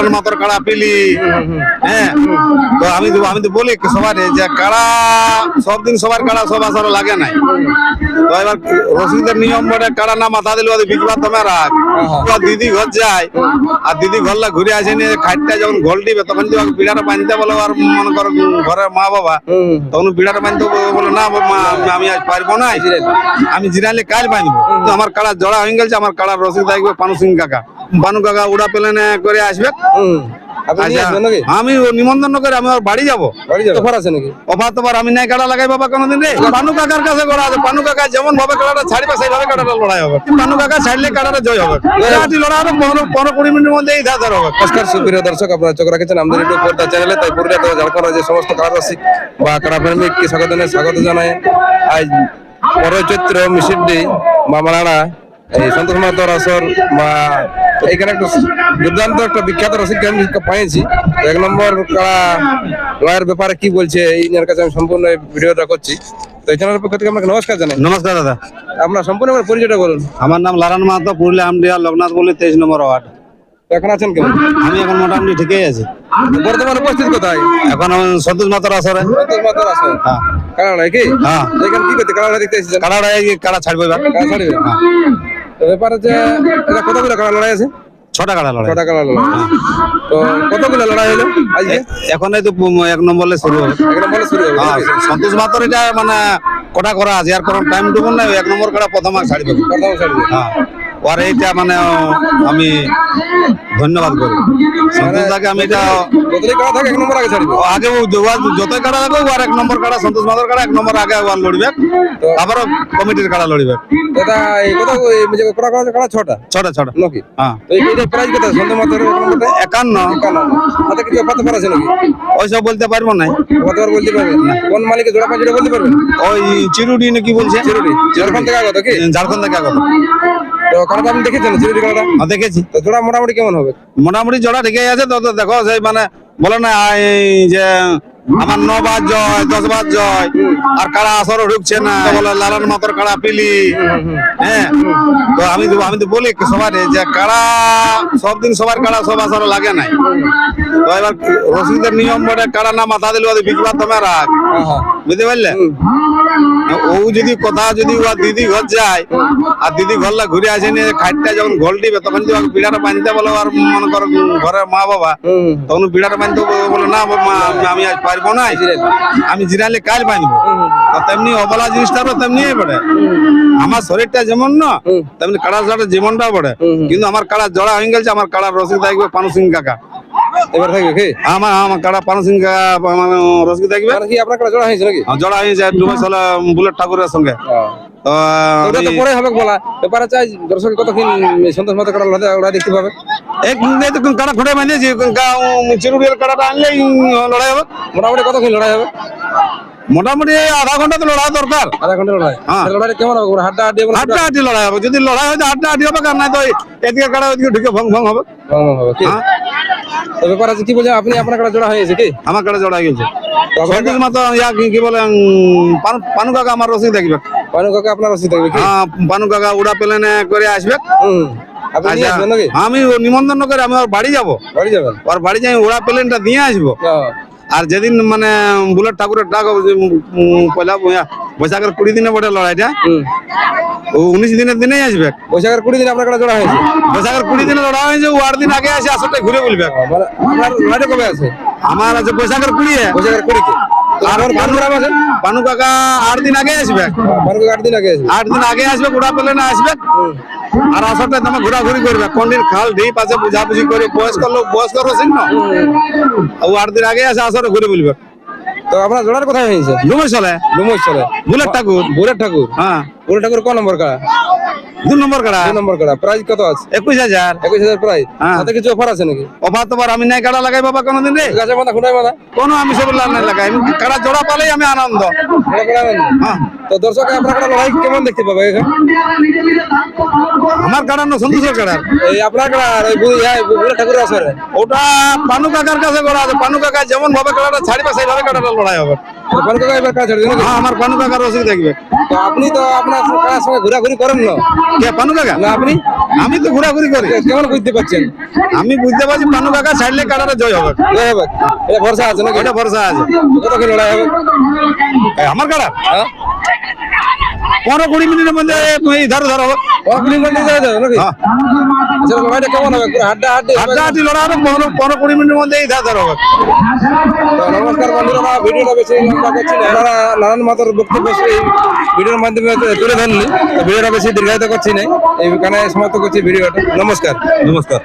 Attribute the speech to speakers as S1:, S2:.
S1: লালন মাতর কাড়া পিলি। হ্যাঁ? তো আমি তো আমি তো বলি সবার যে কাড়া সব দিন সবার কাড়া, সব আসর লাগে নাই। তো এবার রসিদের নিয়ম বটে কাড়া না মাথা দিলে ওদের বিকবা তুমি রাখ দিদি ঘর যায়, আর দিদি ঘর ঘরলা ঘুরে আসে নিয়ে খাটটা যখন ঘোল দিবে, তখন যদি পিড়াটা বাঁধতে বলো, আর মনে করো ঘরের মা বাবা, তখন পিড়াটা বাঁধতে বলে না আমি আজ পারব না। আমি জিরালে কাল বাঁধবো। তো আমার কাড়া জড়া হয়ে গেছে, আমার কাড়ার রসিদ দেখবে পানু সিং কাকা। পানু কাকা উড়া প্লেনে করে আসবে আচ্ছা, আমি নিমন্ত্রণ করে আমি ওর বাড়ি যাব।
S2: অফার আছে নাকি?
S1: অফার আমি নাই কাটা লাগাই বাবা কোনোদিন রে। পানু কাকার কাছে করা আছে পানু কাকা যেমন ভাবে কাটাটা ছাড়বে সেইভাবে কাটাটা লড়াই হবে। পানু কাকা ছাড়লে কাটাটা জয় হবে। লড়াই হবে পনেরো পনেরো কুড়ি মিনিটের মধ্যে এই ধার হবে।
S2: নমস্কার সুপ্রিয় দর্শক আপনারা চোখ রাখেছেন আমাদের ইউটিউব পর্দা চ্যানেলে তাই পুরুলিয়া তথা ঝাড়খণ্ড রাজ্যের সমস্ত কারা রসিক বা কারা প্রেমিককে স্বাগত জানাই স্বাগত জানাই। আজ এই সন্তোষ মাতার আসর বা এখানে একটা দুর্দান্ত একটা বিখ্যাত রসিককে আমি পাইছি এক নম্বর কারা লয়ের ব্যাপারে কি বলছে এই নিয়ে কাছে আমি সম্পূর্ণ ভিডিওটা করছি। তো এই চ্যানেলের পক্ষ থেকে আপনাকে নমস্কার জানাই।
S1: নমস্কার দাদা।
S2: আপনার সম্পূর্ণ আমার পরিচয়টা বলুন।
S1: আমার নাম লারান মাহাতো পুরুলিয়া আমডিয়া লোকনাথ বলে তেইশ নম্বর ওয়ার্ড।
S2: তো এখন আছেন কেমন
S1: আমি এখন মোটামুটি ঠিকই আছি।
S2: বর্তমানে উপস্থিত কোথায়?
S1: এখন সন্তোষ মাতার আসরে।
S2: সন্তোষ মাতার আসর।
S1: হ্যাঁ।
S2: কি?
S1: হ্যাঁ।
S2: এখানে কি করতে কারাড়া দেখতে এসেছেন?
S1: কাড়াটা কাড়া ছাড়বে এবার।
S2: কারা ছাড়বে? তো ব্যাপার যে এটা কতগুলো কারা লড়াই আছে?
S1: ছটা কাড়া লড়াই?
S2: ছটা কারা লড়াই তো কতগুলো লড়াই হলো আজকে?
S1: এখন তো এক নম্বরে শুরু হবে।
S2: শুরু হবে।
S1: হ্যাঁ, সন্তোষ মাতর এটা মানে কটা করা আছে? আর কোনো টাইম টুকুন নাই এক নম্বর কাড়া প্রথম আর ছাড়বে।
S2: প্রথম ছাড়বে।
S1: হ্যাঁ। ওর এইটা মানে আমি ধন্যবাদ করি। সন্তোষ দাকে আমি এটা
S2: আগে ছাড়বে।
S1: আগে ও য- যতই কাড়া থাকবে ওর এক নম্বর কাড়া সন্তোষ মাতর কাড়া এক নম্বর আগে ওর লড়বে। আবারও কমিটির কাড়া লড়বে।
S2: এটা ছটা?
S1: ছটা ছটা।
S2: নাকি?
S1: হ্যাঁ।
S2: প্রাইস কত? সন্ধ্যা মাত্র
S1: একান্ন।
S2: হাতে কিছু পাতে পারে নাকি?
S1: ওইসব বলতে পারব না
S2: কতবার বলতে পারবেন কোন জোড়া পাঁচ বলতে পারবেন
S1: ওই চিরুডি বলছে?
S2: চিরুডি ঝাড়খণ্ড থেকে আগত কি?
S1: ঝাড়খণ্ড থেকে আগত।
S2: তো আপনি দেখেছেন
S1: হ্যাঁ, দেখেছি।
S2: তো জোড়া মোটামুটি কেমন হবে?
S1: মোটামুটি জোড়া ঠিকই আছে তো দেখো সেই মানে বলে না এই যে আমার জয় জয় আর আসরও ঢুকছে না বলে লালন মাতর কাড়া পিলি। হ্যাঁ তো আমি তো আমি তো বলি সবার যে কাড়া সব দিন সবার কাড়া সব আসর লাগে নাই। তো এবার রসিদের নিয়ম বটে কাড়া না মাথা দিলে ওদের বিকবা তুমি রাখ
S2: হ্যাঁ হ্যাঁ।
S1: বুঝতে পারলে? ও যদি কথা যদি ওর দিদি ঘর যায় আর দিদি ঘরলা ঘুরে আসে নিয়ে খাটটা যখন ঘোল দিবে তখন যদি পিড়াটা বাঁধতে বলো আর মনে করো ঘরের মা বাবা তখন পিড়াটা বাঁধতে বলে না মা আমি আজ পারব না আমি জিরালে কাল বাঁধবো। তেমনি অবলা জিনিসটারও তেমনি পড়ে। আমার শরীরটা যেমন না তেমনি কাড়া জড়া জীবনটা পড়ে। কিন্তু আমার কাড়া জড়া হয়ে গেছে আমার কাড়ার রসিদ থাকবে পানু সিং কাকা।
S2: এবার থাকবে কি?
S1: আমার আমার কাড়া পানু সিং আমার রসিদ থাকবে
S2: মানে কি আপনার কারা জোড়া হয়েছে নাকি?
S1: জড়া হয়ে। যায় ডুবে বুলেট ঠাকুরের সঙ্গে। তো
S2: ওটা তো
S1: আমি-
S2: পরে হবে বলা। ব্যাপারে চাই দর্শক কতক্ষণ সন্তোষ মাতা কারা লড়াই ওরা দেখতে পাবে?
S1: এক মিনিট তো কাড়া খুঁটে বাঁধেছি চিরুডিয়ার কাড়াটা আনলেই লড়াই হবে।
S2: মোটামুটি কতক্ষণ লড়াই হবে?
S1: মোটামুটি আধা ঘণ্টা তো লড়াই দরকার।
S2: আধা ঘণ্টা লড়াই।
S1: হ্যাঁ।
S2: লড়াই কেমন হবে? হাড্ডা হাড্ডি হবে না
S1: হাড্ডা হাড্ডি লড়াই হবে। যদি লড়াই হয় হাড্ডা হাড্ডি হবে কার নাই তো এদিকে কাড়া ওদিকে ঢুকে ভং ভং হবে।
S2: কেমন হবে। কি?
S1: হ্যাঁ।
S2: তো ব্যাপার আছে কি বলছেন? আপনি আপনার কারা জোড়া হয়েছে কি?
S1: আমার কাড়া জড়াই গেছে। সন্তোষ মাতো ইয়া কি বলে পানু- কাকা আমার রসিদ দেখবে।
S2: পানু কাকা আপনার রসিদ থাকবে
S1: হ্যাঁ পানু কাকা উড়া প্লেনে করে আসবে। আচ্ছা, আমি নিমন্ত্রণ করে আমি ওর বাড়ি যাব।
S2: বাড়ি যাবেন?
S1: ওর বাড়ি যাই উড়া প্লেনটা দিয়ে আসব। আর যেদিন মানে বুলেট ঠাকুরের ডাক পয়লা বৈশাখের কুড়ি দিনে বটে লড়াইটা। উনিশ দিনের দিনেই আসবে।
S2: বৈশাখের কুড়ি দিনে আপনার কারা জোড়া হয়েছে?
S1: বৈশাখের কুড়ি দিনে লড়া হয়েছে ও আট দিন আগে আসে আসলে ঘুরে বলবে
S2: আপনার লড়াইটা কবে আছে?
S1: আমার আছে বৈশাখের কুড়ি
S2: বৈশাখের কুড়িতে
S1: আর
S2: আছে
S1: পানু কাকা আট দিন আগে আসবে।
S2: কাকা আট দিন আগে আছে
S1: আট দিন আগে আসবে ঘোড়া পেলে না আসবে। আর আসলে তুমি ঘোরাঘুরি করবে। কোন দিন খাল ঢিপ আছে বুঝাবুঝি করে বয়স্ক লোক বয়স্ক রসিন না? ও আট দিন আগে আসে আসলে ঘুরে বলবে।
S2: তো আপনার জোড়ার কোথায় হয়েছে?
S1: ডুমে চলে।
S2: ডুমুর চলে।
S1: বুলেট ঠাকুর।
S2: বুড়ের ঠাকুর?
S1: হ্যাঁ।
S2: বুড়ের ঠাকুর ক নম্বর কাড়া
S1: দু নম্বর কাড়া
S2: দুই নম্বর কাড়া প্রাইস কত আছে?
S1: একুশ হাজার।
S2: একুশ হাজার প্রাইস।
S1: হ্যাঁ।
S2: কিছু অফার আছে নাকি?
S1: অফার তোমার আমি নাই কাড়া লাগাই বাবা কোনোদিন রে।
S2: গাছের মাথা খুঁটাই মাথা
S1: কোনো আমি সব লাল নাই লাগাই। কাড়া জোড়া পালেই আমি আনন্দ। হ্যাঁ।
S2: তো দর্শক আপনার কাড়া লড়াই কেমন দেখতে পাবে এখানে?
S1: আমার কাড়া না সন্তোষের কাড়ার
S2: এই আপনার কাড়া আর ওই বুড়ি ঠাকুরের আসরে।
S1: ওটা পানু কাকার কাছে করা আছে। পানু কাকা যেমন ভাবে কাড়াটা ছাড়বে সেইভাবে কাড়াটা লড়াই হবে। হ্যাঁ আমার পানু কাকার রসিদ দেখবে।
S2: তো আপনি তো আপনার সঙ্গে ঘোরাঘুরি করেন না?
S1: কে পানু কাকা?
S2: না আপনি?
S1: আমি তো ঘোরাঘুরি করি।
S2: কেমন বুঝতে পারছেন?
S1: আমি বুঝতে পারছি পানু কাকা ছাড়লে কাড়াটা জয় হবে।
S2: জয় হবে। এটা ভরসা আছে নাকি?
S1: এটা ভরসা আছে।
S2: কত কি লড়াই হবে?
S1: আমার কাড়া
S2: হ্যাঁ?
S1: পনেরো কুড়ি মিনিটের মধ্যে এই ধরো ধরো
S2: নাকি?
S1: হ্যাঁ।
S2: আচ্ছা লড়াইটা কেমন হবে? হাড্ডা হাড্ডি হবে?
S1: হাড্ডাহাড্ডি লড়া হবে পনেরো কুড়ি মিনিটের মধ্যে এই ধরো হবে।
S2: নমস্কার বন্ধুরা ভিডিওটা বেশি লম্বা এনারা নানান মাতার বক্তব্য এই ভিডিওর মাধ্যমে তুলে ধরলি ভিডিওটা বেশি দীর্ঘায়িত করছি না। এইখানে সমাপ্ত করছি ভিডিওটা। নমস্কার।
S1: নমস্কার।